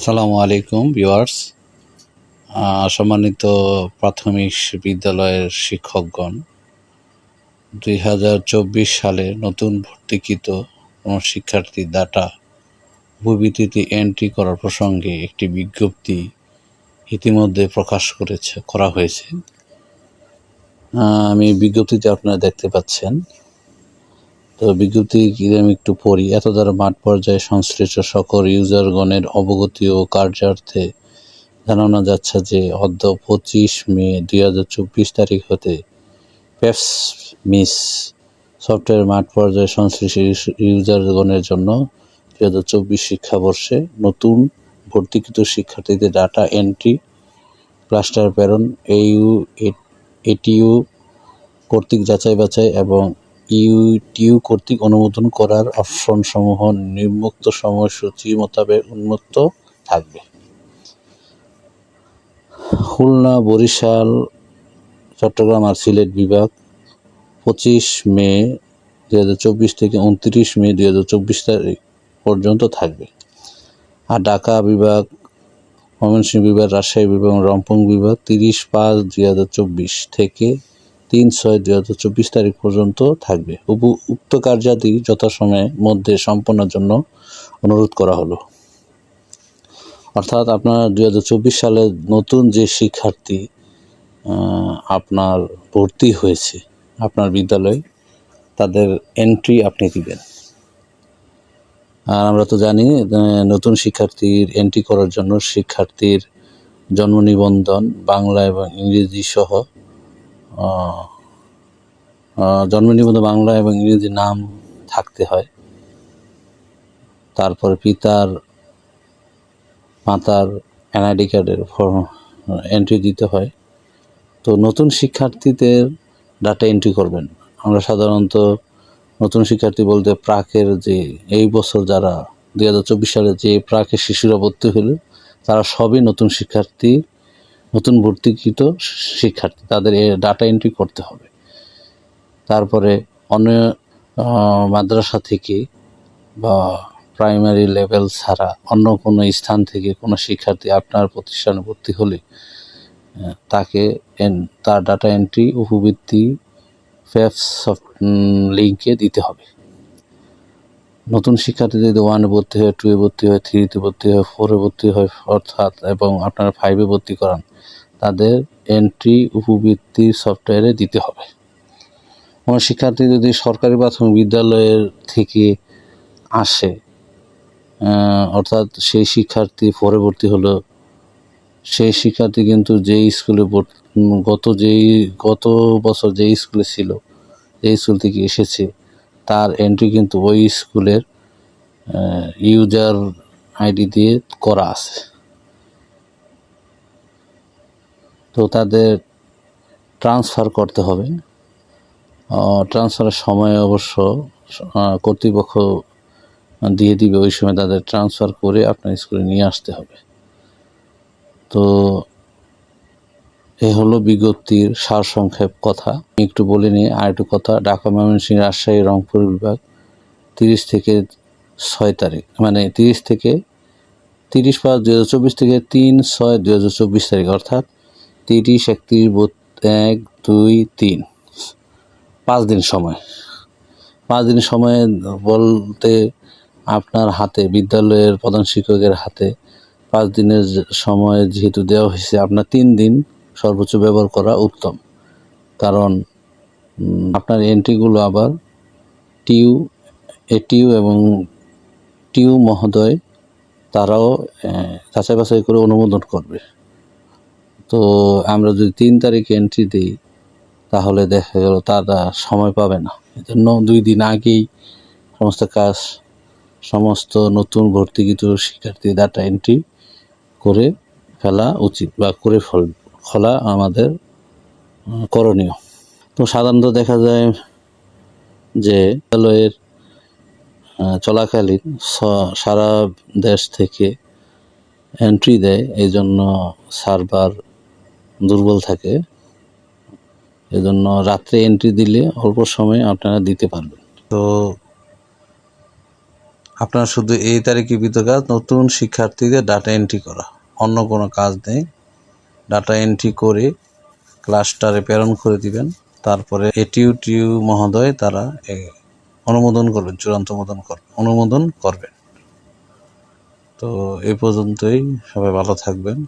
আসসালামু আলাইকুম, ভিউয়ার্স। সম্মানিত প্রাথমিক বিদ্যালয়ের শিক্ষকগণ, দুই হাজার চব্বিশ সালে নতুন ভর্তিকৃত কোনো শিক্ষার্থী ডাটা উপবৃত্তিতে এন্ট্রি করার প্রসঙ্গে একটি বিজ্ঞপ্তি ইতিমধ্যে প্রকাশ করেছে, করা হয়েছে। আমি বিজ্ঞপ্তিতে আপনারা দেখতে পাচ্ছেন তো বিজ্ঞপ্তি আমি একটু পড়ি। এত দ্বারা মাঠ পর্যায়ে সংশ্লিষ্ট সকল ইউজারগণের অবগতি ও কার্যার্থে জানানো যাচ্ছে যে অদ্য পঁচিশ মে দুই হাজার চব্বিশ তারিখ হতে পেপস মিস সফটওয়্যার মাঠ পর্যায়ে সংশ্লিষ্ট ইউজারগণের জন্য দুই হাজার চব্বিশ শিক্ষাবর্ষে নতুন ভর্তিকৃত শিক্ষার্থীদের ডাটা এন্ট্রি ক্লাস্টার প্রেরণ এইউ এটিইউ কর্তৃক যাচাই বাছাই এবং ইউটিইউ কর্তৃক অনুমোদন করার অপশন সমূহ নিম্নোক্ত সময়সূচি মোতাবেক উন্মুক্ত থাকবে। খুলনা, বরিশাল, চট্টগ্রাম আর সিলেট বিভাগ পঁচিশ মে দু হাজার চব্বিশ থেকে উনত্রিশ মে দু হাজার চব্বিশ তারিখ পর্যন্ত থাকবে। আর ঢাকা বিভাগ, ময়মনসিংহ বিভাগ, রাজশাহী বিভাগ এবং রংপুর বিভাগ তিরিশ পাঁচ দুই থেকে তিন ছয় দুই হাজার চব্বিশ তারিখ পর্যন্ত থাকবে। উক্ত কার্যাদি যথাসময়ের মধ্যে সম্পন্নের জন্য অনুরোধ করা হলো। অর্থাৎ আপনার দুই হাজার চব্বিশ সালে নতুন যে শিক্ষার্থী আপনার ভর্তি হয়েছে, আপনার বিদ্যালয়ে, তাদের এন্ট্রি আপনি দিবেন। আর আমরা তো জানি নতুন শিক্ষার্থীর এন্ট্রি করার জন্য শিক্ষার্থীর জন্ম নিবন্ধন বাংলা এবং ইংরেজি সহ জন্ম নিবন্ধন বাংলা এবং ইংরেজি নাম থাকতে হয়। তারপর পিতার, মাতার এনআইডি কার্ডের ফর্ম এন্ট্রি দিতে হয়। তো নতুন শিক্ষার্থীদের ডাটা এন্ট্রি করবেন। আমরা সাধারণত নতুন শিক্ষার্থী বলতে প্রাকের যে এই বছর যারা দুই হাজার চব্বিশ সালে যে প্রাকের শিশুরা ভর্তি হলো, তারা সবই নতুন শিক্ষার্থী নতুন ভর্তিকৃত শিক্ষার্থী, তাদের ডাটা এন্ট্রি করতে হবে। তারপরে অন্য মাদ্রাসা থেকে বা প্রাইমারি লেভেল ছাড়া অন্য কোনো স্থান থেকে কোনো শিক্ষার্থী আপনার প্রতিষ্ঠানে ভর্তি হলে তাকে তার ডাটা এন্ট্রি উপবৃত্তি ফেফস লিঙ্কে দিতে হবে। নতুন শিক্ষার্থী যদি ওয়ানে ভর্তি হয় টুয়ে ভর্তি হয় থ্রিতে ভর্তি হয় ফোরে ভর্তি হয়, অর্থাৎ এবং আপনারা ফাইভে ভর্তি করান, তাদের এন্ট্রি উপবৃত্তি সফটওয়্যারে দিতে হবে। কোনো শিক্ষার্থী যদি সরকারি প্রাথমিক বিদ্যালয়ের থেকে আসে অর্থাৎ সেই শিক্ষার্থী পরে ভর্তি হলো, সেই শিক্ষার্থী কিন্তু যেই স্কুলে গত যেই, গত বছর যেই স্কুলে ছিল, যেই স্কুল থেকে এসেছে তার এন্ট্রি কিন্তু ওই স্কুলের ইউজার আইডি দিয়ে করা আছে। তো তাদের ট্রান্সফার করতে হবে। ট্রান্সফারের সময় অবশ্য কর্তৃপক্ষ দিয়ে দিবে। ওই সময় তাদের ট্রান্সফার করে আপনার স্কুলে নিয়ে আসতে হবে। তো এ হলো বিজ্ঞপ্তির সারসংক্ষেপ কথা। একটু বলে নিই, আর একটু কথা, ঢাকা ময়মনসিংহ রাজশাহী রংপুর বিভাগ, তিরিশ থেকে ছয় তারিখ মানে তিরিশ থেকে তিরিশ পাঁচ দুই হাজার চব্বিশ থেকে তিন ছয় দুই হাজার চব্বিশ তারিখ, অর্থাৎ তিরিশ, একত্রিশ এক, দুই, তিন। পাঁচ দিন সময়। পাঁচ দিন সময় বলতে আপনার হাতে, বিদ্যালয়ের প্রধান শিক্ষকের হাতে পাঁচ দিনের সময় যেহেতু দেওয়া হয়েছে, আপনার তিন দিন সর্বোচ্চ ব্যবহার করা উত্তম। কারণ আপনার এন্ট্রিগুলো আবার টিউ এটিউ এবং টিউ মহোদয় তারাও যাচাই বাছাই করে অনুমোদন করবে। তো আমরা যদি তিন তারিখে এন্ট্রি দিই, তাহলে দেখা গেল তারা সময় পাবে না। এজন্য দুই দিন আগেই সমস্ত কাজ, সমস্ত নতুন ভর্তিকৃত শিক্ষার্থী ডাটা এন্ট্রি করে ফেলা উচিত বা করে ফেল ফেলা আমাদের করণীয়। তো সাধারণত দেখা যায় যে বিদ্যালয়ের চলাকালীন সারা দেশ থেকে এন্ট্রি দেয় এই জন্য সার্ভার দুর্বল থাকে। এজন্য রাত্রে এন্ট্রি দিলে অল্প সময়ে আপনারা দিতে পারবেন। তো আপনার শুধু এই তারিখে ভিতর কাজ নতুন শিক্ষার্থীদের ডাটা এন্ট্রি করা, অন্য কোনো কাজ নেই। ডাটা এন্ট্রি করে ক্লাস্টারে প্রেরণ করে দিবেন। তারপরে এটিউ টিউ মহোদয় তারা অনুমোদন করবেন, চূড়ান্ত অনুমোদন করবেন অনুমোদন করবেন। তো এই পর্যন্তই, সবাই ভালো থাকবেন।